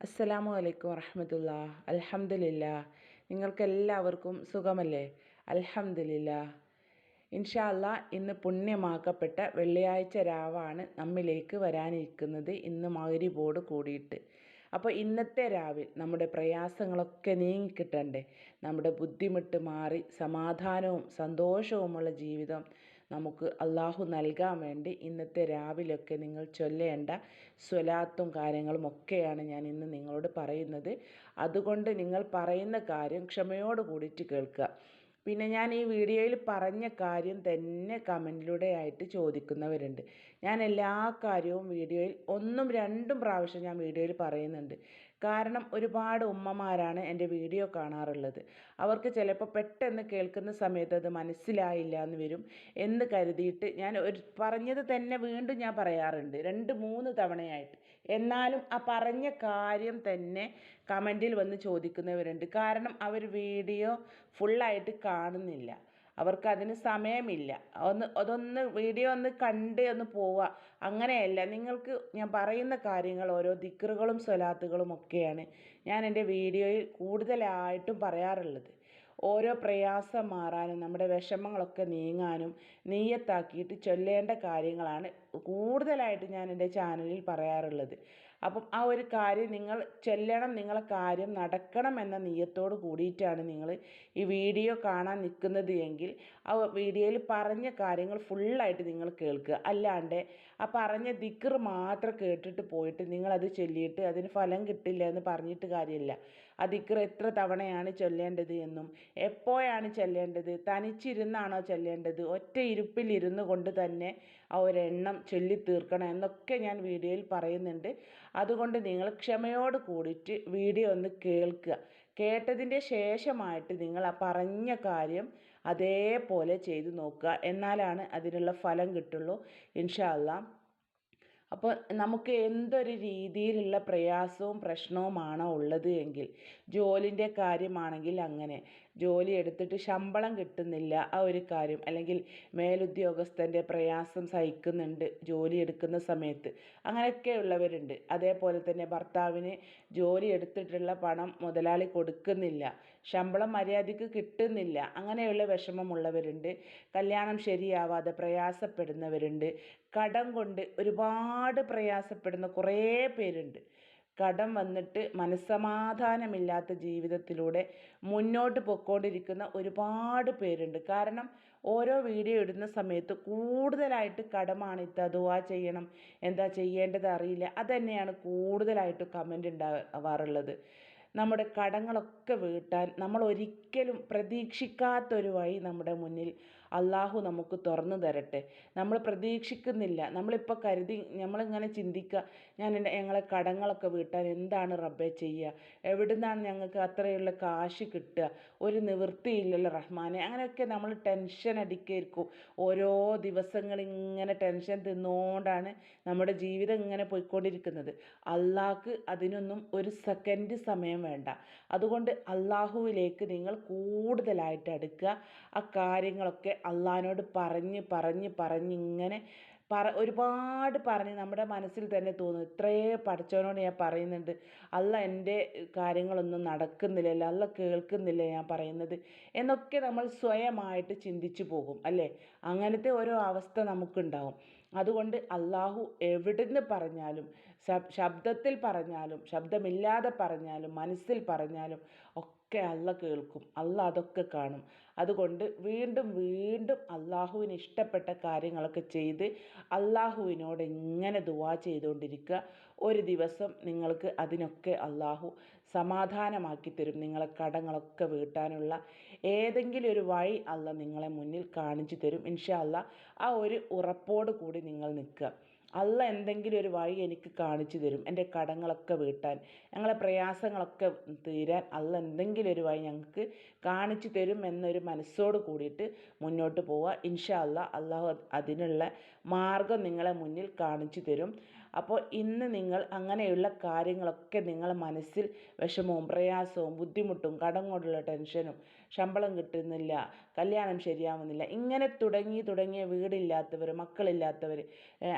അസ്സലാമു അലൈക്കും വറഹമത്തുള്ള നിങ്ങൾക്ക് നിങ്ങൾക്കെല്ലാവർക്കും സുഖമല്ലേ? അലഹമില്ല ഇൻഷാ അല്ലാ ഇന്ന് പുണ്യമാക്കപ്പെട്ട വെള്ളിയാഴ്ച രാവാണ് നമ്മിലേക്ക് വരാനിരിക്കുന്നത് ഇന്ന് മഗ്രിബോട് കൂടിയിട്ട്. അപ്പോൾ ഇന്നത്തെ രാവിൽ നമ്മുടെ പ്രയാസങ്ങളൊക്കെ നീങ്ങിക്കിട്ടണ്ടേ? നമ്മുടെ ബുദ്ധിമുട്ട് മാറി സമാധാനവും സന്തോഷവുമുള്ള ജീവിതം നമുക്ക് അള്ളാഹു നൽകാൻ വേണ്ടി ഇന്നത്തെ രാവിലൊക്കെ നിങ്ങൾ ചൊല്ലേണ്ട സ്വലാത്തും കാര്യങ്ങളും ഒക്കെയാണ് ഞാൻ ഇന്ന് നിങ്ങളോട് പറയുന്നത്. അതുകൊണ്ട് നിങ്ങൾ പറയുന്ന കാര്യം ക്ഷമയോട് കൂടിയിട്ട് കേൾക്കുക. പിന്നെ ഞാൻ ഈ വീഡിയോയിൽ പറഞ്ഞ കാര്യം തന്നെ കമന്റിലൂടെ ആയിട്ട് ചോദിക്കുന്നവരുണ്ട്. ഞാൻ എല്ലാ കാര്യവും വീഡിയോയിൽ ഒന്നും രണ്ടും പ്രാവശ്യം ഞാൻ വീഡിയോയിൽ പറയുന്നുണ്ട്. കാരണം ഒരുപാട് ഉമ്മമാരാണ് എന്റെ വീഡിയോ കാണാറുള്ളത്. അവർക്ക് ചിലപ്പോൾ പെട്ടെന്ന് കേൾക്കുന്ന സമയത്ത് അത് മനസ്സിലായില്ല എന്ന് വരും എന്ന് കരുതിയിട്ട് ഞാൻ ഒരു പറഞ്ഞത് തന്നെ വീണ്ടും ഞാൻ പറയാറുണ്ട്. രണ്ട് മൂന്ന് തവണയായിട്ട് എന്നാലും ആ പറഞ്ഞ കാര്യം തന്നെ കമന്റിൽ വന്ന് ചോദിക്കുന്നവരുണ്ട്. കാരണം അവർ വീഡിയോ ഫുള്ളായിട്ട് കാണുന്നില്ല. അവർക്ക് അതിന് സമയമില്ല. ഒന്ന് അതൊന്ന് വീഡിയോ ഒന്ന് കണ്ട് ഒന്ന് പോവുക. അങ്ങനെയല്ല. നിങ്ങൾക്ക് ഞാൻ പറയുന്ന കാര്യങ്ങൾ ഓരോ ദിക്റുകളും സ്വലാത്തുകളും ഒക്കെയാണ് ഞാൻ എന്റെ വീഡിയോയിൽ കൂടുതലായിട്ടും പറയാറുള്ളത്. ഓരോ പ്രയാസം മാറാനും നമ്മുടെ വിഷമങ്ങളൊക്കെ നീങ്ങാനും നീയത്താക്കിയിട്ട് ചൊല്ലേണ്ട കാര്യങ്ങളാണ് കൂടുതലായിട്ട് ഞാൻ എന്റെ ചാനലിൽ പറയാറുള്ളത്. അപ്പം ആ ഒരു കാര്യം നിങ്ങൾ ചൊല്ലണം നിങ്ങളെ കാര്യം നടക്കണം എന്ന നീയത്തോട് കൂടിയിട്ടാണ് നിങ്ങൾ ഈ വീഡിയോ കാണാൻ നിൽക്കുന്നത് എങ്കിൽ ആ വീഡിയോയിൽ പറഞ്ഞ കാര്യങ്ങൾ ഫുള്ളായിട്ട് നിങ്ങൾ കേൾക്കുക. അല്ലാണ്ട് ആ പറഞ്ഞ ദിക്കർ മാത്രം കേട്ടിട്ട് പോയിട്ട് നിങ്ങളത് ചൊല്ലിയിട്ട് അതിന് ഫലം കിട്ടില്ല എന്ന് പറഞ്ഞിട്ട് കാര്യമില്ല. ആ എത്ര തവണയാണ് ചൊല്ലേണ്ടത് എന്നും എപ്പോഴാണ് ചൊല്ലേണ്ടത് തനിച്ചിരുന്നാണോ ചൊല്ലേണ്ടത് ഒറ്റ ഇരുപ്പിൽ ഇരുന്നു കൊണ്ട് തന്നെ ആ ഒരെണ്ണം ചൊല്ലി തീർക്കണം എന്നൊക്കെ ഞാൻ വീഡിയോയിൽ പറയുന്നുണ്ട്. അതുകൊണ്ട് നിങ്ങൾ ക്ഷമയോട് കൂടിയിട്ട് വീഡിയോ ഒന്ന് കേൾക്കുക. കേട്ടതിന്റെ ശേഷമായിട്ട് നിങ്ങൾ ആ പറഞ്ഞ കാര്യം അതേപോലെ ചെയ്തു നോക്കുക. എന്നാലാണ് അതിനുള്ള ഫലം കിട്ടുള്ളൂ. ഇൻഷാ അല്ലാ അപ്പോൾ നമുക്ക് എന്തൊരു രീതിയിലുള്ള പ്രയാസവും പ്രശ്നവുമാണോ ഉള്ളത് എങ്കിൽ ജോലിന്റെ കാര്യമാണെങ്കിൽ അങ്ങനെ. ജോലി എടുത്തിട്ട് ശമ്പളം കിട്ടുന്നില്ല ആ ഒരു കാര്യം. അല്ലെങ്കിൽ മേലുദ്യോഗസ്ഥന്റെ പ്രയാസം സഹിക്കുന്നുണ്ട് ജോലി എടുക്കുന്ന സമയത്ത്. അങ്ങനെയൊക്കെ ഉള്ളവരുണ്ട് അതേപോലെ തന്നെ ഭർത്താവിന് ജോലി എടുത്തിട്ടുള്ള പണം മുതലാളി കൊടുക്കുന്നില്ല. ശമ്പളം മര്യാദയ്ക്ക് കിട്ടുന്നില്ല. അങ്ങനെയുള്ള വിഷമമുള്ളവരുണ്ട്. കല്യാണം ശരിയാവാതെ പ്രയാസപ്പെടുന്നവരുണ്ട്. കടം കൊണ്ട് ഒരുപാട് പ്രയാസപ്പെടുന്ന കുറേ പേരുണ്ട്. കടം വന്നിട്ട് മനസ്സമാധാനമില്ലാത്ത ജീവിതത്തിലൂടെ മുന്നോട്ട് പൊയ്ക്കൊണ്ടിരിക്കുന്ന ഒരുപാട് പേരുണ്ട്. കാരണം ഓരോ വീഡിയോ ഇടുന്ന സമയത്ത് കൂടുതലായിട്ട് കടമാണ് ഇത്തതുവാ ചെയ്യണം എന്താ ചെയ്യേണ്ടത് അറിയില്ല. അതുതന്നെയാണ് കൂടുതലായിട്ട് കമന്റ് ഉണ്ടാവാറുള്ളത്. നമ്മുടെ കടങ്ങളൊക്കെ വീട്ടാൻ നമ്മൾ ഒരിക്കലും പ്രതീക്ഷിക്കാത്തൊരു വഴി നമ്മുടെ മുന്നിൽ അള്ളാഹു നമുക്ക് തുറന്നു തരട്ടെ. നമ്മൾ പ്രതീക്ഷിക്കുന്നില്ല. നമ്മളിപ്പോൾ കരുതി നമ്മളിങ്ങനെ ചിന്തിക്കുക ഞാൻ എന്റെ ഞങ്ങളെ കടങ്ങളൊക്കെ വീട്ടാൻ എന്താണ് റബ്ബെ ചെയ്യുക? എവിടുന്നാണ് ഞങ്ങൾക്ക് അത്രയുള്ള കാശ് കിട്ടുക? ഒരു നിവൃത്തിയില്ലല്ലോ റഹ്മാനെ. അങ്ങനെയൊക്കെ നമ്മൾ ടെൻഷൻ അടിക്കായിരിക്കും. ഓരോ ദിവസങ്ങൾ ഇങ്ങനെ ടെൻഷൻ തിന്നുകൊണ്ടാണ് നമ്മുടെ ജീവിതം ഇങ്ങനെ പോയിക്കൊണ്ടിരിക്കുന്നത്. അള്ളാഹ്ക്ക് അതിനൊന്നും ഒരു സെക്കൻഡ് സമയം വേണ്ട. അതുകൊണ്ട് അള്ളാഹുവിലേക്ക് നിങ്ങൾ കൂടുതലായിട്ട് അടുക്കുക. ആ കാര്യങ്ങളൊക്കെ അള്ളാഹിനോട് പറഞ്ഞ് പറഞ്ഞ് പറഞ്ഞ് ഇങ്ങനെ പറ ഒരുപാട് പറഞ്ഞ് നമ്മുടെ മനസ്സിൽ തന്നെ തോന്നും. ഇത്രയേ പഠിച്ചവനോട് ഞാൻ പറയുന്നുണ്ട്. അല്ല എന്റെ കാര്യങ്ങളൊന്നും നടക്കുന്നില്ല അല്ല കേൾക്കുന്നില്ല ഞാൻ പറയുന്നത്. എന്നൊക്കെ നമ്മൾ സ്വയമായിട്ട് ചിന്തിച്ചു പോകും അല്ലേ? അങ്ങനത്തെ ഓരോ അവസ്ഥ നമുക്കുണ്ടാവും. അതുകൊണ്ട് അള്ളാഹു എവിടുന്ന് പറഞ്ഞാലും ശബ്ദത്തിൽ പറഞ്ഞാലും ശബ്ദമില്ലാതെ പറഞ്ഞാലും മനസ്സിൽ പറഞ്ഞാലും ഒക്കെ അല്ല കേൾക്കും. അല്ല അതൊക്കെ കാണും. അതുകൊണ്ട് വീണ്ടും വീണ്ടും അള്ളാഹുവിന് ഇഷ്ടപ്പെട്ട കാര്യങ്ങളൊക്കെ ചെയ്ത് അള്ളാഹുവിനോട് ഇങ്ങനെ ദുവാ ചെയ്തുകൊണ്ടിരിക്കുക. ഒരു ദിവസം നിങ്ങൾക്ക് അതിനൊക്കെ അള്ളാഹു സമാധാനമാക്കി തരും. നിങ്ങളെ കടങ്ങളൊക്കെ വീട്ടാനുള്ള ഏതെങ്കിലും ഒരു വഴി അല്ല നിങ്ങളെ മുന്നിൽ കാണിച്ചു തരും. ഇൻഷാ അല്ല ആ ഒരു ഉറപ്പോട് കൂടി നിങ്ങൾ നിൽക്കുക. അല്ല എന്തെങ്കിലും ഒരു വഴി എനിക്ക് കാണിച്ചു തരും. എന്റെ കടങ്ങളൊക്കെ വീട്ടാൻ ഞങ്ങളെ പ്രയാസങ്ങളൊക്കെ തീരാൻ അല്ല എന്തെങ്കിലും ഒരു വഴി ഞങ്ങൾക്ക് കാണിച്ചു തരും എന്നൊരു മനസ്സോട് കൂടിയിട്ട് മുന്നോട്ട് പോവുക. ഇൻഷാ അല്ല അള്ളാഹു അതിനുള്ള മാർഗം നിങ്ങളെ മുന്നിൽ കാണിച്ചു തരും. അപ്പോൾ ഇന്ന് നിങ്ങൾ അങ്ങനെയുള്ള കാര്യങ്ങളൊക്കെ നിങ്ങൾ മനസ്സിൽ വിഷമവും പ്രയാസവും ബുദ്ധിമുട്ടും കടം കൊണ്ടുള്ള ടെൻഷനും ശമ്പളം കിട്ടുന്നില്ല കല്യാണം ശരിയാവുന്നില്ല ഇങ്ങനെ തുടങ്ങി തുടങ്ങിയ വീടില്ലാത്തവർ മക്കളില്ലാത്തവർ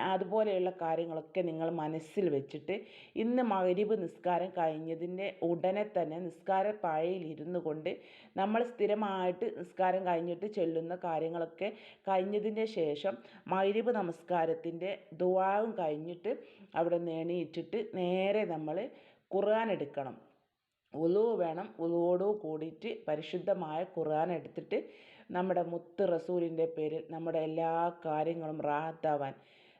അതുപോലെയുള്ള കാര്യങ്ങളൊക്കെ നിങ്ങൾ മനസ്സിൽ വെച്ചിട്ട് ഇന്ന് മഗരിബ് നിസ്കാരം കഴിഞ്ഞതിന്റെ ഉടനെ തന്നെ നിസ്കാര പാഴയിൽ ഇരുന്നു കൊണ്ട് നമ്മൾ സ്ഥിരമായിട്ട് നിസ്കാരം കഴിഞ്ഞിട്ട് ചൊല്ലുന്ന കാര്യങ്ങളൊക്കെ കഴിഞ്ഞതിന്റെ ശേഷം മഗരിബ് നമസ്കാരത്തിന്റെ ദുആവും കഴിഞ്ഞിട്ട് അവിടെ നിന്ന് എണീറ്റിട്ട് നേരെ നമ്മൾ ഖുർആൻ എടുക്കണം. വുളു വേണം ഉളുവോട് കൂടിയിട്ട് പരിശുദ്ധമായ ഖുർആൻ എടുത്തിട്ട് നമ്മുടെ മുത്ത് റസൂലിന്റെ പേരിൽ നമ്മുടെ എല്ലാ കാര്യങ്ങളും റാഹത്താവാൻ.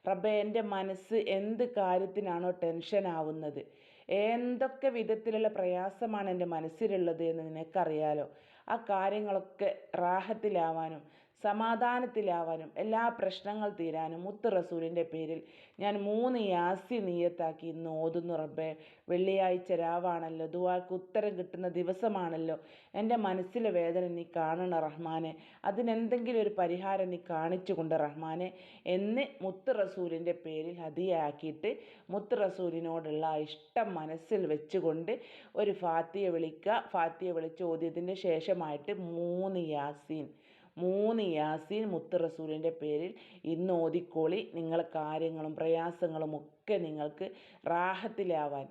റബ്ബെ എന്റെ മനസ്സ് എന്ത് കാര്യത്തിനാണോ ടെൻഷൻ ആവുന്നത്? എന്തൊക്കെ വിധത്തിലുള്ള പ്രയാസമാണ് എന്റെ മനസ്സിലുള്ളത് എന്ന് നിനക്കറിയാലോ? ആ കാര്യങ്ങളൊക്കെ റാഹത്തിലാവാനും സമാധാനത്തിലാവാനും എല്ലാ പ്രശ്നങ്ങൾ തീരാനും മുത്ത് റസൂലിന്റെ പേരിൽ ഞാൻ മൂന്ന് യാസി നീയത്താക്കി ഇന്ന് ഓതുന്നു റബ്ബേ. വെള്ളിയാഴ്ച രാവാണല്ലോ ദുവാക്ക് ഉത്തരം കിട്ടുന്ന ദിവസമാണല്ലോ. എന്റെ മനസ്സിലെ വേദന നീ കാണണം റഹ്മാനെ. അതിനെന്തെങ്കിലും ഒരു പരിഹാരം നീ കാണിച്ചു കൊണ്ട് റഹ്മാനെ. എന്ന് മുത്ത് റസൂലിന്റെ പേരിൽ ഹദിയാക്കിയിട്ട് മുത്ത് റസൂലിനോടുള്ള ഇഷ്ടം മനസ്സിൽ വെച്ചുകൊണ്ട് ഒരു ഫാത്തിഹ വിളിക്കുക. ഫാത്തിഹ വിളിച്ച് ഓതിയതിന്റെ ശേഷമായിട്ട് മൂന്ന് യാസീൻ. മൂന്ന് യാസീൻ മുത്ത് റസൂലിന്റെ പേരിൽ ഇന്ന് ഓതിക്കോളി. നിങ്ങളെ കാര്യങ്ങളും പ്രയാസങ്ങളും ഒക്കെ നിങ്ങൾക്ക് റാഹത്തിലാവാൻ.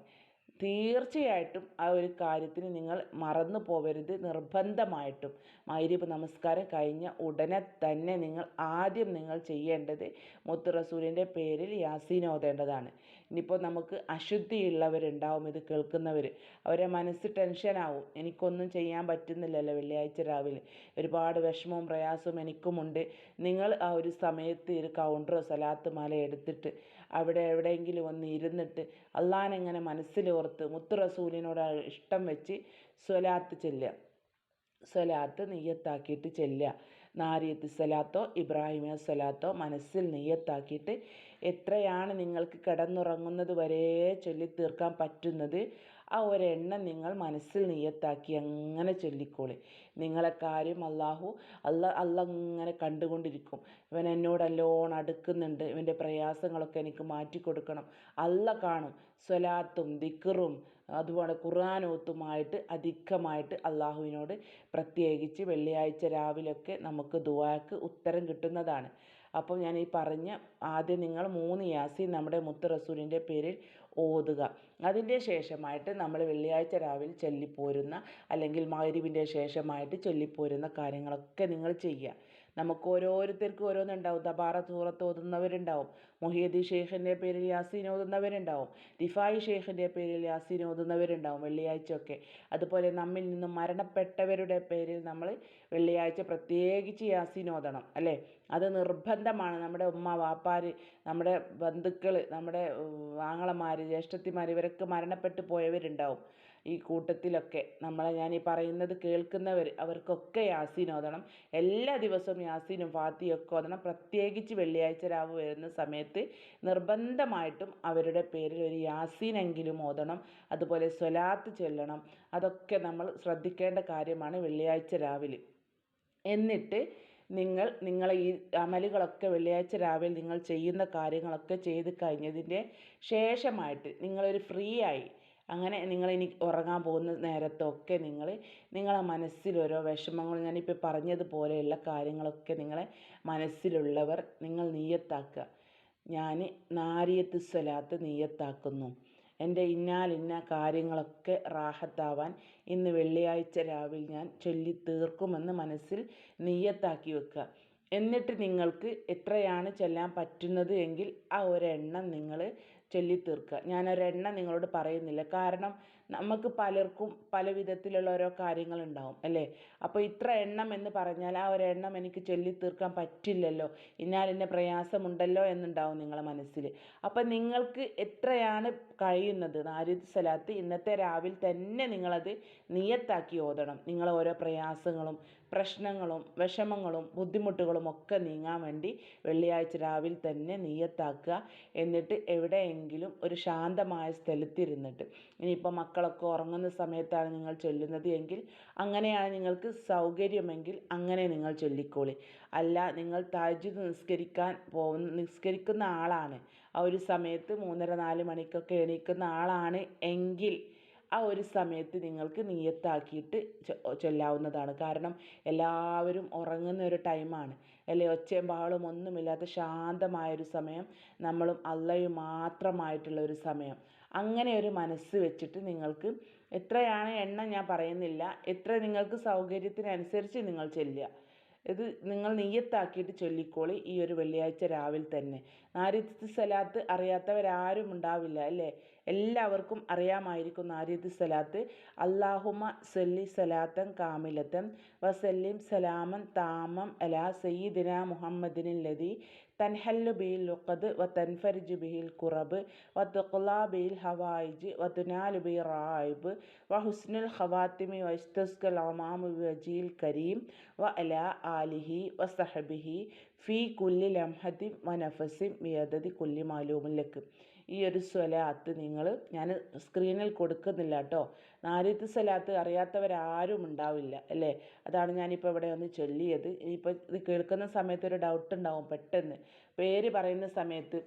തീർച്ചയായിട്ടും ആ ഒരു കാര്യത്തിന് നിങ്ങൾ മറന്നു പോവരുത് നിർബന്ധമായിട്ടും. മഗ്‌രിബ് നമസ്കാരം കഴിഞ്ഞ ഉടനെ തന്നെ നിങ്ങൾ ആദ്യം നിങ്ങൾ ചെയ്യേണ്ടത് മുത്ത് റസൂലിന്റെ പേരിൽ യാസീൻ ഓതേണ്ടതാണ്. ഇനിയിപ്പോൾ നമുക്ക് അശുദ്ധിയുള്ളവരുണ്ടാവും ഇത് കേൾക്കുന്നവർ അവരെ മനസ്സ് ടെൻഷനാവും. എനിക്കൊന്നും ചെയ്യാൻ പറ്റുന്നില്ലല്ലോ വെള്ളിയാഴ്ച രാവിലെ. ഒരുപാട് വിഷമവും പ്രയാസവും എനിക്കുമുണ്ട്. നിങ്ങൾ ആ ഒരു സമയത്ത് ഒരു കൗണ്ടറോ സലാത്ത് മാല എടുത്തിട്ട് അവിടെ എവിടെയെങ്കിലും ഒന്ന് ഇരുന്നിട്ട് അള്ളാനെങ്ങനെ മനസ്സിലോർത്ത് മുത്ത് റസൂലിനോട് ഇഷ്ടം വെച്ച് സ്വലാത്ത് ചെല്ലുക. സ്വലാത്ത് നെയ്യത്താക്കിയിട്ട് ചെല്ലുക. നാരിയത്ത് സ്വലാത്തോ ഇബ്രാഹിമിയ സ്വലാത്തോ മനസ്സിൽ നിയ്യത്താക്കിയിട്ട് എത്രയാണ് നിങ്ങൾക്ക് കിടന്നുറങ്ങുന്നത് വരെ ചൊല്ലി തീർക്കാൻ പറ്റുന്നത്? ആ ഒരെണ്ണം നിങ്ങൾ മനസ്സിൽ നിയ്യത്താക്കി അങ്ങനെ ചൊല്ലിക്കോളി. നിങ്ങളെ കാര്യം അള്ളാഹു അല്ല അല്ല ഇങ്ങനെ കണ്ടുകൊണ്ടിരിക്കും. ഇവൻ എന്നോട് അല്ലോണം അടുക്കുന്നുണ്ട്. ഇവന്റെ പ്രയാസങ്ങളൊക്കെ എനിക്ക് മാറ്റി കൊടുക്കണം. അല്ല കാണും. സ്വലാത്തും ദിക്കറും അതുപോലെ ഖുർആാനോത്തുമായിട്ട് അധികമായിട്ട് അള്ളാഹുവിനോട് പ്രത്യേകിച്ച് വെള്ളിയാഴ്ച രാവിലെയൊക്കെ നമുക്ക് ദുവാക്ക് ഉത്തരം കിട്ടുന്നതാണ്. അപ്പോൾ ഞാൻ ഈ പറഞ്ഞ ആദ്യം നിങ്ങൾ മൂന്ന് യാസി നമ്മുടെ മുത്ത് റസൂലിന്റെ പേരിൽ ഓതുക. അതിന്റെ ശേഷമായിട്ട് നമ്മൾ വെള്ളിയാഴ്ച രാവിലെ ചൊല്ലിപ്പോരുന്ന അല്ലെങ്കിൽ മഗ്‌രിബിന്റെ ശേഷമായിട്ട് ചൊല്ലിപ്പോരുന്ന കാര്യങ്ങളൊക്കെ നിങ്ങൾ ചെയ്യുക. നമുക്ക് ഓരോരുത്തർക്കും ഓരോന്നുണ്ടാവും തബാറ സൂറത്ത് ഓതുന്നവരുണ്ടാവും. മുഹിയുദ്ദീൻ ഷെയ്ഖിന്റെ പേരിൽ യാസീൻ ഓതുന്നവരുണ്ടാവും റിഫായി ഷെയ്ഖിന്റെ പേരിൽ യാസീൻ ഓതുന്നവരുണ്ടാവും വെള്ളിയാഴ്ചയൊക്കെ. അതുപോലെ നമ്മിൽ നിന്നും മരണപ്പെട്ടവരുടെ പേരിൽ നമ്മൾ വെള്ളിയാഴ്ച പ്രത്യേകിച്ച് യാസീൻ ഓതണം അല്ലേ? അത് നിർബന്ധമാണ്. നമ്മുടെ ഉമ്മ വാപ്പാർ നമ്മുടെ ബന്ധുക്കൾ നമ്മുടെ ആങ്ങളമാർ ജ്യേഷ്ഠത്തിമാർ ഇവരൊക്കെ മരണപ്പെട്ടു പോയവരുണ്ടാവും. ഈ കൂട്ടത്തിലൊക്കെ നമ്മളെ ഞാൻ ഈ പറയുന്നത് കേൾക്കുന്നവർ അവർക്കൊക്കെ യാസീൻ ഓതണം എല്ലാ ദിവസവും യാസീനും ഫാത്തിയൊക്കെ ഓതണം പ്രത്യേകിച്ച് വെള്ളിയാഴ്ച രാവ് വരുന്ന സമയത്ത് നിർബന്ധമായിട്ടും അവരുടെ പേരിൽ ഒരു യാസീനെങ്കിലും ഓതണം അതുപോലെ സ്വലാത്ത് ചൊല്ലണം അതൊക്കെ നമ്മൾ ശ്രദ്ധിക്കേണ്ട കാര്യമാണ് വെള്ളിയാഴ്ച രാവിലെ. എന്നിട്ട് നിങ്ങൾ നിങ്ങളെ ഈ അമലുകളൊക്കെ വെള്ളിയാഴ്ച രാവിലെ നിങ്ങൾ ചെയ്യുന്ന കാര്യങ്ങളൊക്കെ ചെയ്ത് കഴിഞ്ഞതിന്റെ ശേഷമായിട്ട് നിങ്ങളൊരു ഫ്രീ ആയി അങ്ങനെ നിങ്ങൾ ഇനി ഉറങ്ങാൻ പോകുന്ന നേരത്തൊക്കെ നിങ്ങൾ നിങ്ങളെ മനസ്സിൽ ഓരോ വിഷമങ്ങൾ ഞാനിപ്പോൾ പറഞ്ഞതുപോലെയുള്ള കാര്യങ്ങളൊക്കെ നിങ്ങളെ മനസ്സിലുള്ളവർ നിങ്ങൾ നിയ്യത്താക്കുക. ഞാൻ നാരിയത്ത് സ്വലാത്ത് നീയത്താക്കുന്നു എന്റെ ഇന്നാലിന്ന കാര്യങ്ങളൊക്കെ റാഹത്താവാൻ ഇന്ന് വെള്ളിയാഴ്ച രാവിലെ ഞാൻ ചൊല്ലി തീർക്കുമെന്ന് മനസ്സിൽ നീയത്താക്കി വെക്കുക. എന്നിട്ട് നിങ്ങൾക്ക് എത്രയാണ് ചൊല്ലാൻ പറ്റുന്നത് എങ്കിൽ ആ ഒരെണ്ണം നിങ്ങൾ ചൊല്ലി തീർക്കുക ഞാൻ ഞാനൊരെണ്ണം നിങ്ങളോട് പറയുന്നില്ല. കാരണം നമുക്ക് പലർക്കും പല വിധത്തിലുള്ള ഓരോ കാര്യങ്ങളുണ്ടാവും അല്ലേ? അപ്പോൾ ഇത്ര എണ്ണം എന്ന് പറഞ്ഞാൽ ആ ഒരു എണ്ണം എനിക്ക് ചൊല്ലി തീർക്കാൻ പറ്റില്ലല്ലോ ഇന്നാൽ ഇന്നാലിന്ന പ്രയാസമുണ്ടല്ലോ എന്നുണ്ടാവും നിങ്ങളെ മനസ്സിൽ. അപ്പോൾ നിങ്ങൾക്ക് എത്രയാണ് കഴിയുന്നത്? നാരിദ് സലാത്ത് ഇന്നത്തെ രാവിലെ തന്നെ നിങ്ങളത് നിയത്താക്കി ഓതണം. നിങ്ങളെ ഓരോ പ്രയാസങ്ങളും പ്രശ്നങ്ങളും വിഷമങ്ങളും ബുദ്ധിമുട്ടുകളും ഒക്കെ നീങ്ങാൻ വേണ്ടി വെള്ളിയാഴ്ച രാവിലെ തന്നെ നീയത്താക്കുക എന്നിട്ട് എവിടെയെങ്കിലും ഒരു ശാന്തമായ സ്ഥലത്തിരുന്നിട്ട്. ഇനിയിപ്പോൾ മക്കളൊക്കെ ഉറങ്ങുന്ന സമയത്താണ് നിങ്ങൾ ചൊല്ലുന്നത് എങ്കിൽ അങ്ങനെയാണ് നിങ്ങൾക്ക് സൗകര്യമെങ്കിൽ അങ്ങനെ നിങ്ങൾ ചൊല്ലിക്കോളി. അല്ല നിങ്ങൾ തഹജ്ജുദ് നിസ്കരിക്കാൻ പോകുന്ന നിസ്കരിക്കുന്ന ആളാണ്. ആ ഒരു സമയത്ത് മൂന്നര നാല് മണിക്കൊക്കെ എണീക്കുന്ന ആളാണ് എങ്കിൽ ആ ഒരു സമയത്ത് നിങ്ങൾക്ക് നിയത്താക്കിയിട്ട് ചൊല്ലാവുന്നതാണ്. കാരണം എല്ലാവരും ഉറങ്ങുന്ന ഒരു ടൈമാണ്. അല്ലേ? ഒച്ചയും ബഹളവും ഒന്നുമില്ലാത്ത ശാന്തമായൊരു സമയം നമ്മളും അള്ളയും മാത്രമായിട്ടുള്ള ഒരു സമയം. അങ്ങനെ ഒരു മനസ്സ് വെച്ചിട്ട് നിങ്ങൾക്ക് എത്രയാണ് എണ്ണം ഞാൻ പറയുന്നില്ല. എത്ര നിങ്ങൾക്ക് സൗകര്യത്തിനനുസരിച്ച് നിങ്ങൾ ചെല്ലുക. ഇത് നിങ്ങൾ നെയ്യത്താക്കിയിട്ട് ചൊല്ലിക്കോളി ഈ ഒരു വെള്ളിയാഴ്ച രാവിലെ തന്നെ. ആരിത് സലാത്ത് അറിയാത്തവരാരും ഉണ്ടാവില്ല. അല്ലേ? എല്ലാവർക്കും അറിയാമായിരിക്കുന്ന നാരിയത്ത് സലാത്ത്. അള്ളാഹുമ സല്ലി സലാത്തൻ കാമിലത്തൻ വസല്ലിം സലാമൻ താമം അലാ സയ്യിദിന മുഹമ്മദിനിൽ ലതി തൻഹല്ലു ബിഹിൽ ലുഖദ് വ തൻഫരിജു ബിഹിൽ കുറബ് വ തുഖ്ലാ ബിഹിൽ ഹവായിജ് വ തുനാലു ബി റായിബ് വ ഹുസ്നുൽ ഖവാത്തിമി വ അമാമു വജീൽ കരീം വ അലാ ആലിഹി വ സഹബിഹി ഫീ കുല്ലി ലംഹത്തിൻ വ നഫസിം മിയദതി കുല്ലി മാലൂമിൻ ലക്ക്. ഈ ഒരു സ്വലാത്ത് നിങ്ങൾ ഞാൻ സ്ക്രീനിൽ കൊടുക്കുന്നില്ല കേട്ടോ നാലിത്ത് സ്വലാത്ത് അറിയാത്തവരാരും ഉണ്ടാവില്ല അല്ലേ? അതാണ് ഞാനിപ്പോൾ ഇവിടെ ഒന്ന് ചൊല്ലിയത്. ഇനിയിപ്പോൾ ഇത് കേൾക്കുന്ന സമയത്ത് ഒരു ഡൗട്ട് ഉണ്ടാവും പെട്ടെന്ന്. പേര് പറയുന്ന സമയത്ത്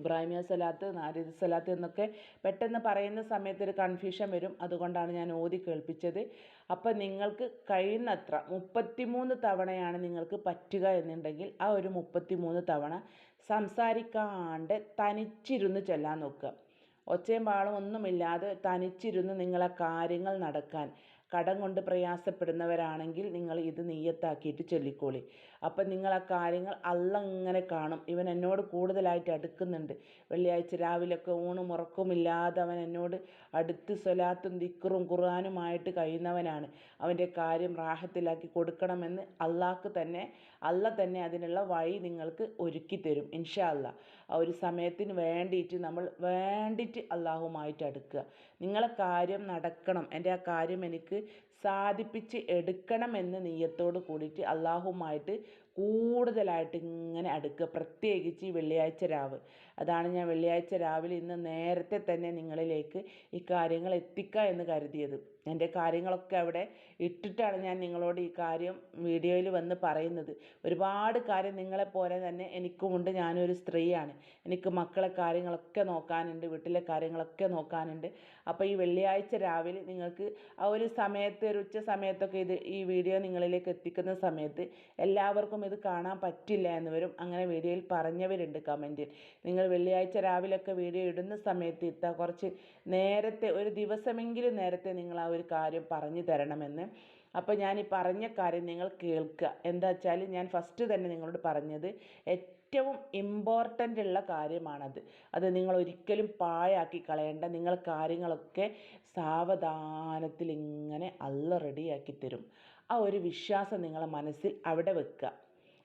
ഇബ്രാഹിമിയ സലാത്ത് നാരിദ് സലാത്ത് എന്നൊക്കെ പെട്ടെന്ന് പറയുന്ന സമയത്ത് ഒരു കൺഫ്യൂഷൻ വരും. അതുകൊണ്ടാണ് ഞാൻ ഓതി കേൾപ്പിച്ചത്. അപ്പം നിങ്ങൾക്ക് കഴിയുന്നത്ര മുപ്പത്തിമൂന്ന് തവണയാണ് നിങ്ങൾക്ക് പറ്റുക എന്നുണ്ടെങ്കിൽ ആ ഒരു മുപ്പത്തിമൂന്ന് തവണ സംസാരിക്കാണ്ട് തനിച്ചിരുന്ന് ചെല്ലാൻ നോക്കുക. ഒച്ചയും പാളും ഒന്നുമില്ലാതെ തനിച്ചിരുന്ന് നിങ്ങളെ കാര്യങ്ങൾ നടക്കാൻ. കടം കൊണ്ട് പ്രയാസപ്പെടുന്നവരാണെങ്കിൽ നിങ്ങൾ ഇത് നെയ്യത്താക്കിയിട്ട് ചൊല്ലിക്കോളി. അപ്പം നിങ്ങൾ ആ കാര്യങ്ങൾ അള്ളങ്ങനെ കാണും. ഇവൻ എന്നോട് കൂടുതലായിട്ട് അടുക്കുന്നുണ്ട്. വെള്ളിയാഴ്ച രാവിലെയൊക്കെ ഊണും ഉറക്കവുമില്ലാതെ അവൻ എന്നോട് അടുത്ത് സ്വലാത്തും ദിക്കറും ഖുർആാനുമായിട്ട് കഴിയുന്നവനാണ്. അവന്റെ കാര്യം റാഹത്തിലാക്കി കൊടുക്കണമെന്ന് അള്ളാഹ്ക്ക് തന്നെ അല്ല തന്നെ അതിനുള്ള വഴി നിങ്ങൾക്ക് ഒരുക്കി തരും ഇൻഷാ അല്ല ആ ഒരു സമയത്തിന് വേണ്ടിയിട്ട് നമ്മൾ വേണ്ടിയിട്ട് അള്ളാഹുമായിട്ട് അടുക്കുക. നിങ്ങളെ കാര്യം നടക്കണം എന്റെ ആ കാര്യം എനിക്ക് സാധിപ്പിച്ച് എടുക്കണമെന്ന് നീയത്തോട് കൂടിയിട്ട് അള്ളാഹുമായിട്ട് കൂടുതലായിട്ട് ഇങ്ങനെ അടുക്കുക. പ്രത്യേകിച്ച് ഈ വെള്ളിയാഴ്ച രാവ്. അതാണ് ഞാൻ വെള്ളിയാഴ്ച രാവിലെ ഇന്ന് നേരത്തെ തന്നെ നിങ്ങളിലേക്ക് ഈ കാര്യങ്ങൾ എത്തിക്കുക എന്ന് കരുതിയത്. എന്റെ കാര്യങ്ങളൊക്കെ അവിടെ ഇട്ടിട്ടാണ് ഞാൻ നിങ്ങളോട് ഈ കാര്യം വീഡിയോയിൽ വന്ന് പറയുന്നത്. ഒരുപാട് കാര്യം നിങ്ങളെ പോലെ തന്നെ എനിക്കുമുണ്ട് ഞാനൊരു സ്ത്രീയാണ്. എനിക്ക് മക്കളെ കാര്യങ്ങളൊക്കെ നോക്കാനുണ്ട്. വീട്ടിലെ കാര്യങ്ങളൊക്കെ നോക്കാനുണ്ട്. അപ്പോൾ ഈ വെള്ളിയാഴ്ച രാവിലെ നിങ്ങൾക്ക് ആ ഒരു സമയത്ത് ഒരു ഉച്ച സമയത്തൊക്കെ ഇത് ഈ വീഡിയോ നിങ്ങളിലേക്ക് എത്തിക്കുന്ന സമയത്ത് എല്ലാവർക്കും ഇത് കാണാൻ പറ്റില്ല എന്ന് വരും. അങ്ങനെ വീഡിയോയിൽ പറഞ്ഞവരുണ്ട് കമന്റിൽ. നിങ്ങൾ വെള്ളിയാഴ്ച രാവിലെയൊക്കെ വീഡിയോ ഇടുന്ന സമയത്ത് ഇത്ത കുറച്ച് നേരത്തെ ഒരു ദിവസമെങ്കിലും നേരത്തെ നിങ്ങൾ ആ ഒരു കാര്യം പറഞ്ഞു തരണമെന്ന്. അപ്പോൾ ഞാൻ ഈ പറഞ്ഞ കാര്യം നിങ്ങൾ കേൾക്കുക. എന്താ വെച്ചാൽ ഞാൻ ഫസ്റ്റ് തന്നെ നിങ്ങളോട് പറഞ്ഞത് ഏറ്റവും ഇമ്പോർട്ടന്റ് ഉള്ള കാര്യമാണത്. അത് നിങ്ങൾ ഒരിക്കലും പാഴാക്കി കളയേണ്ട. നിങ്ങൾ കാര്യങ്ങളൊക്കെ സാവധാനത്തിൽ ഇങ്ങനെ അല്ല റെഡിയാക്കി തരും. ആ ഒരു വിശ്വാസം നിങ്ങളെ മനസ്സിൽ അവിടെ വെക്കുക.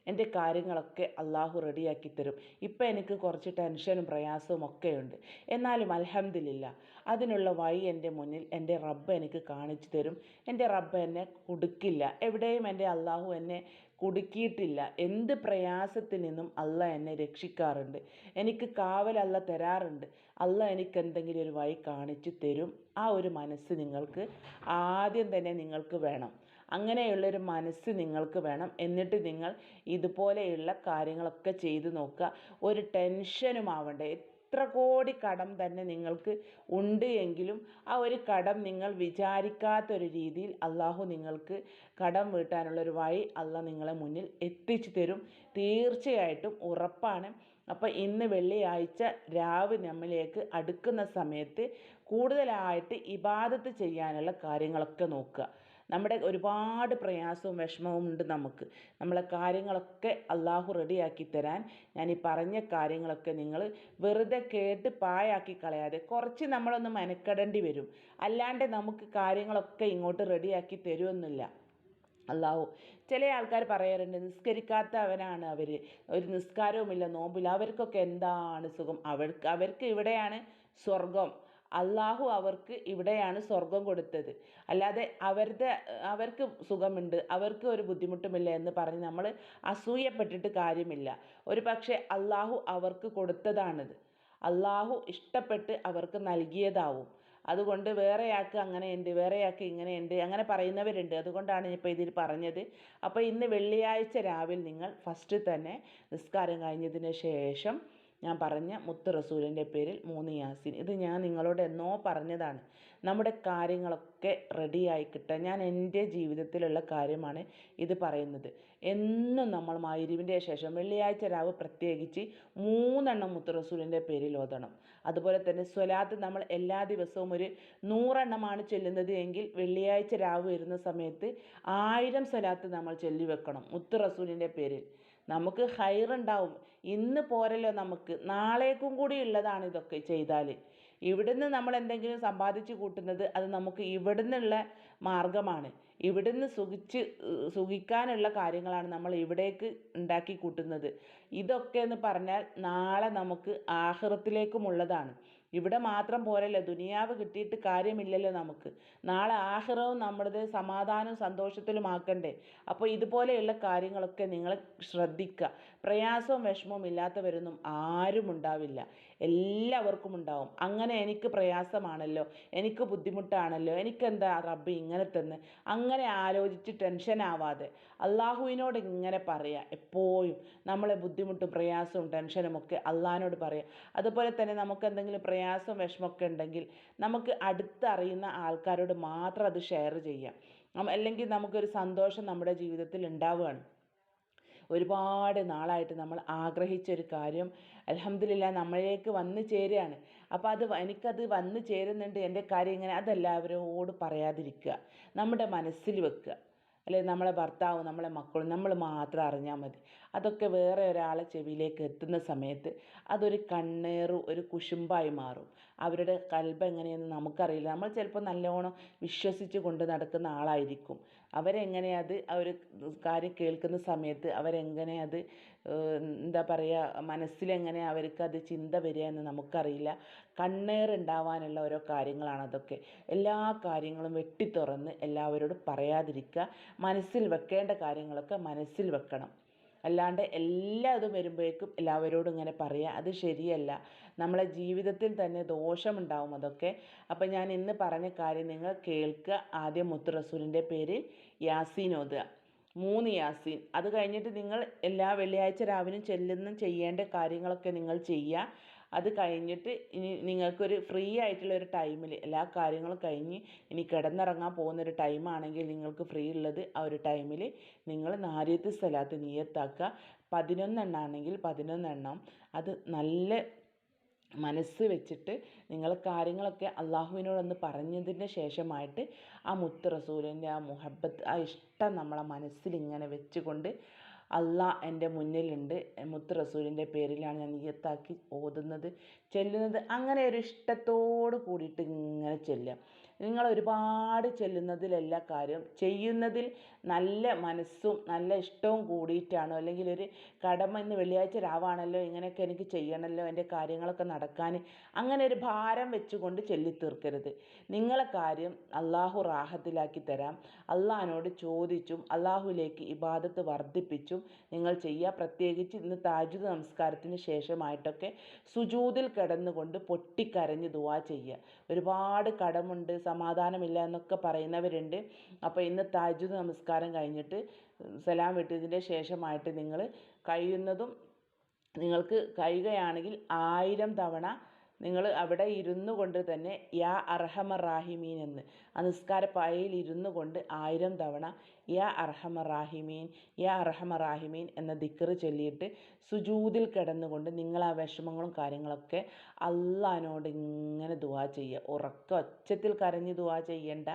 എന്റെ കാര്യങ്ങളൊക്കെ അള്ളാഹു റെഡിയാക്കി തരും. ഇപ്പം എനിക്ക് കുറച്ച് ടെൻഷനും പ്രയാസവും ഒക്കെ ഉണ്ട് എന്നാലും അലഹമില്ല അതിനുള്ള വഴി എന്റെ മുന്നിൽ എന്റെ റബ്ബ് എനിക്ക് കാണിച്ചു തരും. എന്റെ റബ്ബ് എന്നെ കുടുക്കില്ല. എവിടെയും എന്റെ അള്ളാഹു എന്നെ കുടുക്കിയിട്ടില്ല. എന്ത് പ്രയാസത്തിൽ നിന്നും അല്ല എന്നെ രക്ഷിക്കാറുണ്ട്. എനിക്ക് കാവൽ അല്ല തരാറുണ്ട്. അല്ല എനിക്ക് എന്തെങ്കിലും ഒരു വഴി കാണിച്ചു തരും. ആ ഒരു മനസ്സ് നിങ്ങൾക്ക് ആദ്യം തന്നെ നിങ്ങൾക്ക് വേണം. അങ്ങനെയുള്ളൊരു മനസ്സ് നിങ്ങൾക്ക് വേണം. എന്നിട്ട് നിങ്ങൾ ഇതുപോലെയുള്ള കാര്യങ്ങളൊക്കെ ചെയ്തു നോക്കുക. ഒരു ടെൻഷനും ആവണ്ട. എത്ര കോടി കടം തന്നെ നിങ്ങൾക്ക് ഉണ്ട് എങ്കിലും ആ ഒരു കടം നിങ്ങൾ വിചാരിക്കാത്തൊരു രീതിയിൽ അള്ളാഹു നിങ്ങൾക്ക് കടം വീട്ടാനുള്ള ഒരു വഴി അള്ളാഹ് നിങ്ങളെ മുന്നിൽ എത്തിച്ചു തരും. തീർച്ചയായിട്ടും ഉറപ്പാണ്. അപ്പോൾ ഇന്ന് വെള്ളിയാഴ്ച രാവ് നമ്മിലേക്ക് അടുക്കുന്ന സമയത്ത് കൂടുതലായിട്ട് ഇബാദത്ത് ചെയ്യാനുള്ള കാര്യങ്ങളൊക്കെ നോക്കുക. നമ്മുടെ ഒരുപാട് പ്രയാസവും വിഷമവും ഉണ്ട് നമുക്ക്. നമ്മളെ കാര്യങ്ങളൊക്കെ അള്ളാഹു റെഡിയാക്കി തരാൻ ഞാൻ ഈ പറഞ്ഞ കാര്യങ്ങളൊക്കെ നിങ്ങൾ വെറുതെ കേട്ട് പായാക്കി കളയാതെ കുറച്ച് നമ്മളൊന്ന് മെനക്കെടേണ്ടി വരും. അല്ലാണ്ട് നമുക്ക് കാര്യങ്ങളൊക്കെ ഇങ്ങോട്ട് റെഡിയാക്കി തരുമെന്നില്ല അള്ളാഹു ചില ആൾക്കാർ പറയാറുണ്ട് നിസ്കരിക്കാത്തവനാണ് അവർ ഒരു നിസ്കാരവുമില്ല നോമ്പില്ല. അവർക്കൊക്കെ എന്താണ് സുഖം? അവർക്ക് അവർക്ക് ഇവിടെയാണ് സ്വർഗം അള്ളാഹു അവർക്ക് ഇവിടെയാണ് സ്വർഗം കൊടുത്തത്. അല്ലാതെ അവരുടെ അവർക്ക് സുഖമുണ്ട് അവർക്ക് ഒരു ബുദ്ധിമുട്ടുമില്ല എന്ന് പറഞ്ഞ് നമ്മൾ അസൂയപ്പെട്ടിട്ട് കാര്യമില്ല. ഒരു പക്ഷേ അള്ളാഹു അവർക്ക് കൊടുത്തതാണിത്. അള്ളാഹു ഇഷ്ടപ്പെട്ട് അവർക്ക് നൽകിയതാവും. അതുകൊണ്ട് വേറെയാൾക്ക് അങ്ങനെയുണ്ട് വേറെയാൾക്ക് ഇങ്ങനെയുണ്ട് അങ്ങനെ പറയുന്നവരുണ്ട്. അതുകൊണ്ടാണ് ഇപ്പോൾ ഇതിൽ പറഞ്ഞത്. അപ്പോൾ ഇന്ന് വെള്ളിയാഴ്ച രാവിലെ നിങ്ങൾ ഫസ്റ്റ് തന്നെ നിസ്കാരം കഴിഞ്ഞതിന് ശേഷം ഞാൻ പറഞ്ഞ മുത്ത് റസൂലിന്റെ പേരിൽ മൂന്ന് യാസിൻ. ഇത് ഞാൻ നിങ്ങളോട് എന്നോ പറഞ്ഞതാണ്. നമ്മുടെ കാര്യങ്ങളൊക്കെ റെഡിയായി കിട്ടാൻ ഞാൻ എന്റെ ജീവിതത്തിലുള്ള കാര്യമാണ് ഇത് പറയുന്നത്. എന്നും നമ്മൾ മൈരുവിന്റെ ശേഷം വെള്ളിയാഴ്ച രാവ് പ്രത്യേകിച്ച് മൂന്നെണ്ണം മുത്ത് റസൂലിന്റെ പേരിൽ ഓതണം. അതുപോലെ തന്നെ സ്വലാത്ത് നമ്മൾ എല്ലാ ദിവസവും ഒരു നൂറെണ്ണമാണ് ചൊല്ലുന്നത് എങ്കിൽ വെള്ളിയാഴ്ച രാവ് വരുന്ന സമയത്ത് ആയിരം സ്വലാത്ത് നമ്മൾ ചൊല്ലി വെക്കണം മുത്ത് റസൂലിന്റെ പേരിൽ. നമുക്ക് ഹൈറുണ്ടാവും. ഇന്ന് പോരല്ലോ നമുക്ക്. നാളേക്കും കൂടി ഉള്ളതാണ് ഇതൊക്കെ ചെയ്താൽ ഇവിടുന്ന് നമ്മൾ എന്തെങ്കിലും സമ്പാദിച്ചു കൂട്ടുന്നത് അത് നമുക്ക് ഇവിടുന്നുള്ള മാർഗമാണ്. ഇവിടുന്ന് സുഖിച്ച് സുഖിക്കാനുള്ള കാര്യങ്ങളാണ് നമ്മൾ ഇവിടേക്ക് ഉണ്ടാക്കി കൂട്ടുന്നത്. ഇതൊക്കെ എന്ന് പറഞ്ഞാൽ നാളെ നമുക്ക് ആഹ്റത്തിലേക്കുമുള്ളതാണ് ഇവിടെ മാത്രം പോരല്ലോ? ദുനിയാവ് കിട്ടിയിട്ട് കാര്യമില്ലല്ലോ നമുക്ക്. നാളെ ആഹ്റവും നമ്മുടേത് സമാധാനവും സന്തോഷത്തിലും ആക്കണ്ടേ? അപ്പോൾ ഇതുപോലെയുള്ള കാര്യങ്ങളൊക്കെ നിങ്ങൾ ശ്രദ്ധിക്കുക പ്രയാസവും വിഷമവും ഇല്ലാത്തവരൊന്നും ആരും ഉണ്ടാവില്ല. എല്ലാവർക്കും ഉണ്ടാവും അങ്ങനെ എനിക്ക് പ്രയാസമാണല്ലോ. എനിക്ക് ബുദ്ധിമുട്ടാണല്ലോ. എനിക്കെന്താ റബ്ബ് ഇങ്ങനെ തന്നെ? അങ്ങനെ ആലോചിച്ച് ടെൻഷൻ ആവാതെ. അള്ളാഹുവിനോട് ഇങ്ങനെ പറയുക എപ്പോഴും നമ്മളെ ബുദ്ധിമുട്ടും പ്രയാസവും ടെൻഷനും ഒക്കെ അള്ളാഹിനോട് പറയുക അതുപോലെ തന്നെ നമുക്ക് എന്തെങ്കിലും പ്രയാസം വിഷമമൊക്കെ ഉണ്ടെങ്കിൽ നമുക്ക് അടുത്തറിയുന്ന ആൾക്കാരോട് മാത്രം അത് ഷെയർ ചെയ്യാം. അല്ലെങ്കിൽ നമുക്കൊരു സന്തോഷം നമ്മുടെ ജീവിതത്തിൽ ഉണ്ടാവുകയാണ്. ഒരുപാട് നാളായിട്ട് നമ്മൾ ആഗ്രഹിച്ച ഒരു കാര്യം അൽഹംദുലില്ല നമ്മളിലേക്ക് വന്നു ചേരുകയാണ്. അപ്പോൾ അത് എനിക്കത് വന്നു ചേരുന്നുണ്ട് എന്റെ കാര്യം ഇങ്ങനെ അതെല്ലാവരോട് പറയാതിരിക്കുക. നമ്മുടെ മനസ്സിൽ വെക്കുക. അല്ലെ നമ്മളെ ഭർത്താവ് നമ്മളെ മക്കളും നമ്മൾ മാത്രം അറിഞ്ഞാൽ മതി. അതൊക്കെ വേറെ ഒരാളെ ചെവിയിലേക്ക് എത്തുന്ന സമയത്ത് അതൊരു കണ്ണേറു ഒരു കുശുമ്പായി മാറും. അവരുടെ കൽബ് എങ്ങനെയെന്ന് നമുക്കറിയില്ല. നമ്മൾ ചിലപ്പോൾ നല്ലോണം വിശ്വസിച്ച് കൊണ്ട് നടക്കുന്ന ആളായിരിക്കും. അവരെങ്ങനെ അത് ഒരു കാര്യം കേൾക്കുന്ന സമയത്ത് അവരെങ്ങനെ അത് എന്താ പറയുക മനസ്സിലെങ്ങനെ അത് ചിന്ത വരിക എന്ന് നമുക്കറിയില്ല. കണ്ണേറുണ്ടാവാനുള്ള ഓരോ കാര്യങ്ങളാണ് അതൊക്കെ. എല്ലാ കാര്യങ്ങളും വെട്ടിത്തുറന്ന് എല്ലാവരോടും പറയാതിരിക്കുക. മനസ്സിൽ വെക്കേണ്ട കാര്യങ്ങളൊക്കെ മനസ്സിൽ വെക്കണം. അല്ലാണ്ട് എല്ലാ ഇതും വരുമ്പോഴേക്കും എല്ലാവരോടും ഇങ്ങനെ പറയുക അത് ശരിയല്ല. നമ്മളെ ജീവിതത്തിൽ തന്നെ ദോഷമുണ്ടാവും അതൊക്കെ. അപ്പം ഞാൻ ഇന്ന് പറഞ്ഞ കാര്യം നിങ്ങൾ കേൾക്കുക. ആദ്യം മുത്ത് റസൂലിന്റെ പേരിൽ യാസീൻ ഓതുക. മൂന്ന് യാസീൻ. അത് കഴിഞ്ഞിട്ട് നിങ്ങൾ എല്ലാ വെള്ളിയാഴ്ച രാവിലെ ചെല്ലുന്ന ചെയ്യേണ്ട കാര്യങ്ങളൊക്കെ നിങ്ങൾ ചെയ്യുക. അത് കഴിഞ്ഞിട്ട് ഇനി നിങ്ങൾക്കൊരു ഫ്രീ ആയിട്ടുള്ള ഒരു ടൈമിൽ എല്ലാ കാര്യങ്ങളും കഴിഞ്ഞ് ഇനി കിടന്നിറങ്ങാൻ പോകുന്നൊരു ടൈമാണെങ്കിൽ നിങ്ങൾക്ക് ഫ്രീ ഉള്ളത് ആ ഒരു ടൈമിൽ നിങ്ങൾ നാരിയത്ത് സ്ഥലത്ത് നീയത്താക്കുക പതിനൊന്നെണ്ണാണെങ്കിൽ പതിനൊന്നെണ്ണം. അത് നല്ല മനസ്സ് വെച്ചിട്ട് നിങ്ങൾ കാര്യങ്ങളൊക്കെ അള്ളാഹുവിനോടൊന്ന് പറഞ്ഞതിന് ശേഷമായിട്ട് ആ മുത്ത് റസൂലിന്റെ ആ മുഹബത്ത് ആ ഇഷ്ടം നമ്മളെ മനസ്സിൽ ഇങ്ങനെ വെച്ചുകൊണ്ട് അള്ളാ എന്റെ മുന്നിലുണ്ട്. മുത്ത് റസൂലിന്റെ പേരിലാണ് ഞാൻ നിയത്താക്കി ഓതുന്നത് ചെല്ലുന്നത്. അങ്ങനെ ഒരു ഇഷ്ടത്തോട് കൂടിയിട്ട് ഇങ്ങനെ ചെല്ലുക. നിങ്ങൾ ഒരുപാട് ചെല്ലുന്നതിലല്ല കാര്യം. ചെയ്യുന്നതിൽ നല്ല മനസ്സും നല്ല ഇഷ്ടവും കൂടിയിട്ടാണോ? അല്ലെങ്കിൽ ഒരു കടമ ഇന്ന് വെള്ളിയാഴ്ച രാവാണല്ലോ ഇങ്ങനെയൊക്കെ എനിക്ക് ചെയ്യണമല്ലോ എന്റെ കാര്യങ്ങളൊക്കെ നടക്കാൻ. അങ്ങനെ ഒരു ഭാരം വെച്ചുകൊണ്ട് ചൊല്ലിത്തീർക്കരുത്. നിങ്ങളെ കാര്യം അള്ളാഹു റാഹത്തിലാക്കി തരാം. അള്ളാഹിനോട് ചോദിച്ചും അള്ളാഹുലേക്ക് ഇബാദത്ത് വർദ്ധിപ്പിച്ചും നിങ്ങൾ ചെയ്യുക. പ്രത്യേകിച്ച് ഇന്ന് താജുദ് നമസ്കാരത്തിന് ശേഷമായിട്ടൊക്കെ സുജൂതിൽ കിടന്നുകൊണ്ട് പൊട്ടിക്കരഞ്ഞ് ദുവാ ചെയ്യുക. ഒരുപാട് കടമുണ്ട് സമാധാനമില്ല എന്നൊക്കെ പറയുന്നവരുണ്ട്. അപ്പോൾ ഇന്ന് താജുദ് നമസ്കാരം കഴിഞ്ഞിട്ട് സലാം വിട്ടതിന്റെ ശേഷമായിട്ട് നിങ്ങൾ കഴിയുന്നതും നിങ്ങൾക്ക് കഴിയുകയാണെങ്കിൽ ആയിരം തവണ നിങ്ങൾ അവിടെ ഇരുന്നു കൊണ്ട് തന്നെ യാ അർഹമ റാഹിമീൻ എന്ന്. ആ നിസ്കാരപ്പായയിൽ ഇരുന്നു കൊണ്ട് ആയിരം തവണ യാ അർഹമ റാഹിമീൻ യാ അർഹമ റാഹിമീൻ എന്ന ദിക്കറ് ചൊല്ലിയിട്ട് സുജൂതിൽ കിടന്നുകൊണ്ട് നിങ്ങൾ ആ വിഷമങ്ങളും കാര്യങ്ങളൊക്കെ അള്ളഹാനോട് ഇങ്ങനെ ദുവാ ചെയ്യുക. ഉറക്ക ഒച്ചത്തിൽ കരഞ്ഞ് ദുവാ ചെയ്യണ്ട.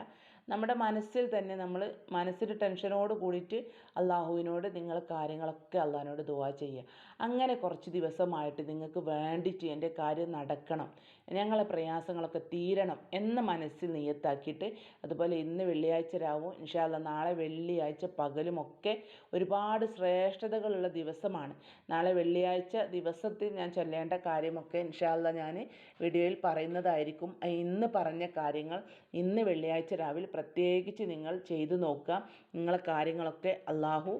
നമ്മുടെ മനസ്സിൽ തന്നെ നമ്മൾ മനസ്സിൽ ടെൻഷനോട് കൂടിയിട്ട് അള്ളാഹുവിനോട് നിങ്ങൾ കാര്യങ്ങളൊക്കെ അള്ളാഹിനോട് ദുവാ ചെയ്യുക അങ്ങനെ കുറച്ച് ദിവസമായിട്ട് നിങ്ങൾക്ക് വേണ്ടിയിട്ട് എന്റെ കാര്യം നടക്കണം. ഞങ്ങളെ പ്രയാസങ്ങളൊക്കെ തീരണം എന്ന് മനസ്സിൽ നിയത്താക്കിയിട്ട് അതുപോലെ ഇന്ന് വെള്ളിയാഴ്ച രാവും ഇൻഷാല്ല നാളെ വെള്ളിയാഴ്ച പകലുമൊക്കെ ഒരുപാട് ശ്രേഷ്ഠതകളുള്ള ദിവസമാണ്. നാളെ വെള്ളിയാഴ്ച ദിവസത്തിൽ ഞാൻ ചൊല്ലേണ്ട കാര്യമൊക്കെ ഇൻഷാല്ല ഞാൻ വീഡിയോയിൽ പറയുന്നതായിരിക്കും. ഇന്ന് പറഞ്ഞ കാര്യങ്ങൾ ഇന്ന് വെള്ളിയാഴ്ച രാവിലെ പ്രത്യേകിച്ച് നിങ്ങൾ ചെയ്തു നോക്കുക. നിങ്ങളെ കാര്യങ്ങളൊക്കെ അള്ളാഹു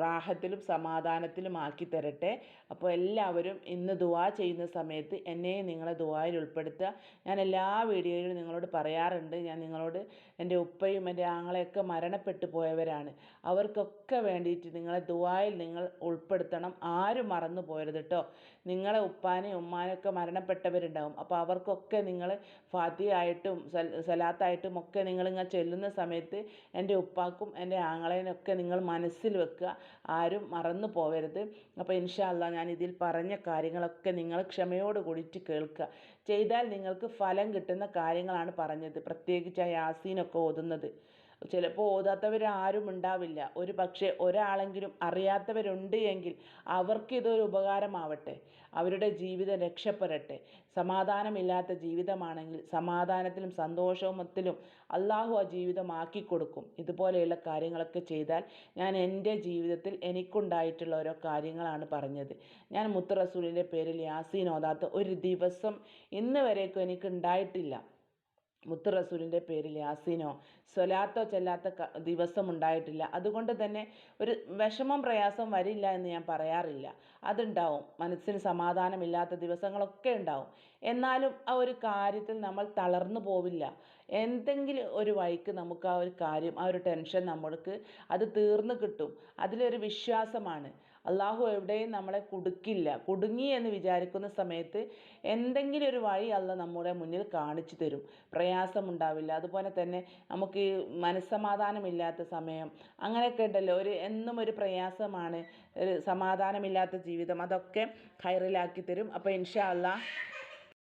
റാഹത്തിലും സമാധാനത്തിലും ആക്കി തരട്ടെ. അപ്പോൾ എല്ലാവരും ഇന്ന് ദുവാ ചെയ്യുന്ന സമയത്ത് എന്നെയും നിങ്ങളെ ദുവായിൽ ഉൾപ്പെടുത്തുക. ഞാൻ എല്ലാ വീഡിയോയിലും നിങ്ങളോട് പറയാറുണ്ട്. ഞാൻ നിങ്ങളോട് എന്റെ ഉപ്പയും എന്റെ ആങ്ങളെയൊക്കെ മരണപ്പെട്ടു പോയവരാണ്. അവർക്കൊക്കെ വേണ്ടിയിട്ട് നിങ്ങളെ ദുവായിൽ നിങ്ങൾ ഉൾപ്പെടുത്തണം. ആരും മറന്നു പോരുത് കേട്ടോ നിങ്ങളെ ഉപ്പാനെയും ഉമ്മാനെയൊക്കെ മരണപ്പെട്ടവരുണ്ടാവും. അപ്പോൾ അവർക്കൊക്കെ നിങ്ങൾ ഫാത്തിയായിട്ടും സലാത്തായിട്ടും ഒക്കെ നിങ്ങളിങ്ങനെ ചെല്ലുന്ന സമയത്ത് എന്റെ ഉപ്പാക്കും എന്റെ ആങ്ങളേനൊക്കെ നിങ്ങൾ മനസ്സിൽ വെക്കുക. ആരും മറന്നു പോവരുത്. അപ്പോൾ ഇൻഷാല്ല ഞാൻ ഇതിൽ പറഞ്ഞ കാര്യങ്ങളൊക്കെ നിങ്ങൾ ക്ഷമയോട് കൂടിയിട്ട് കേൾക്കുക. ചെയ്താൽ നിങ്ങൾക്ക് ഫലം കിട്ടുന്ന കാര്യങ്ങളാണ് പറഞ്ഞത്. പ്രത്യേകിച്ച് ആ യാസീനൊക്കെ ഓതുന്നത്. ചിലപ്പോൾ ഓതാത്തവരാരും ഉണ്ടാവില്ല. ഒരു പക്ഷേ ഒരാളെങ്കിലും അറിയാത്തവരുണ്ട് എങ്കിൽ അവർക്കിതൊരു ഉപകാരമാവട്ടെ. അവരുടെ ജീവിതം രക്ഷപ്പെടട്ടെ. സമാധാനമില്ലാത്ത ജീവിതമാണെങ്കിൽ സമാധാനത്തിലും സന്തോഷത്തിലും അള്ളാഹു ആ ജീവിതമാക്കി കൊടുക്കും. ഇതുപോലെയുള്ള കാര്യങ്ങളൊക്കെ ചെയ്താൽ ഞാൻ എന്റെ ജീവിതത്തിൽ എനിക്കുണ്ടായിട്ടുള്ള ഓരോ കാര്യങ്ങളാണ് പറഞ്ഞത്. ഞാൻ മുത്തറസൂലിന്റെ പേരിൽ യാസീൻ ഓതാത്ത ഒരു ദിവസം ഇന്ന് വരേക്കും എനിക്ക് ഉണ്ടായിട്ടില്ല മുത്ത് റസൂലിന്റെ പേരിൽ യാസീനോ സ്വലാത്തോ ചെല്ലാത്ത ദിവസം ഉണ്ടായിട്ടില്ല അതുകൊണ്ട് തന്നെ ഒരു വിഷമം പ്രയാസം വരില്ല എന്ന് ഞാൻ പറയാറില്ല. അതുണ്ടാവും. മനസ്സിന് സമാധാനമില്ലാത്ത ദിവസങ്ങളൊക്കെ ഉണ്ടാവും. എന്നാലും ആ ഒരു കാര്യത്തിൽ നമ്മൾ തളർന്നു പോവില്ല. എന്തെങ്കിലും ഒരു വഴിക്ക് നമുക്ക് ആ ഒരു കാര്യം ആ ഒരു ടെൻഷൻ നമ്മൾക്ക് അത് തീർന്നു കിട്ടും. അതിലൊരു വിശ്വാസമാണ്. അള്ളാഹു എവിടെയും നമ്മളെ കുടുക്കില്ല. കുടുങ്ങി എന്ന് വിചാരിക്കുന്ന സമയത്ത് എന്തെങ്കിലും ഒരു വഴി അല്ല നമ്മുടെ മുന്നിൽ കാണിച്ചു തരും. പ്രയാസമുണ്ടാവില്ല അതുപോലെ തന്നെ നമുക്ക് മനസ്സമാധാനമില്ലാത്ത സമയം അങ്ങനെയൊക്കെ ഉണ്ടല്ലോ. ഒരു എന്നും ഒരു പ്രയാസമാണ്. ഒരു സമാധാനമില്ലാത്ത ജീവിതം അതൊക്കെ ഹൈറിലാക്കി തരും. അപ്പോൾ ഇൻഷാ അല്ലാ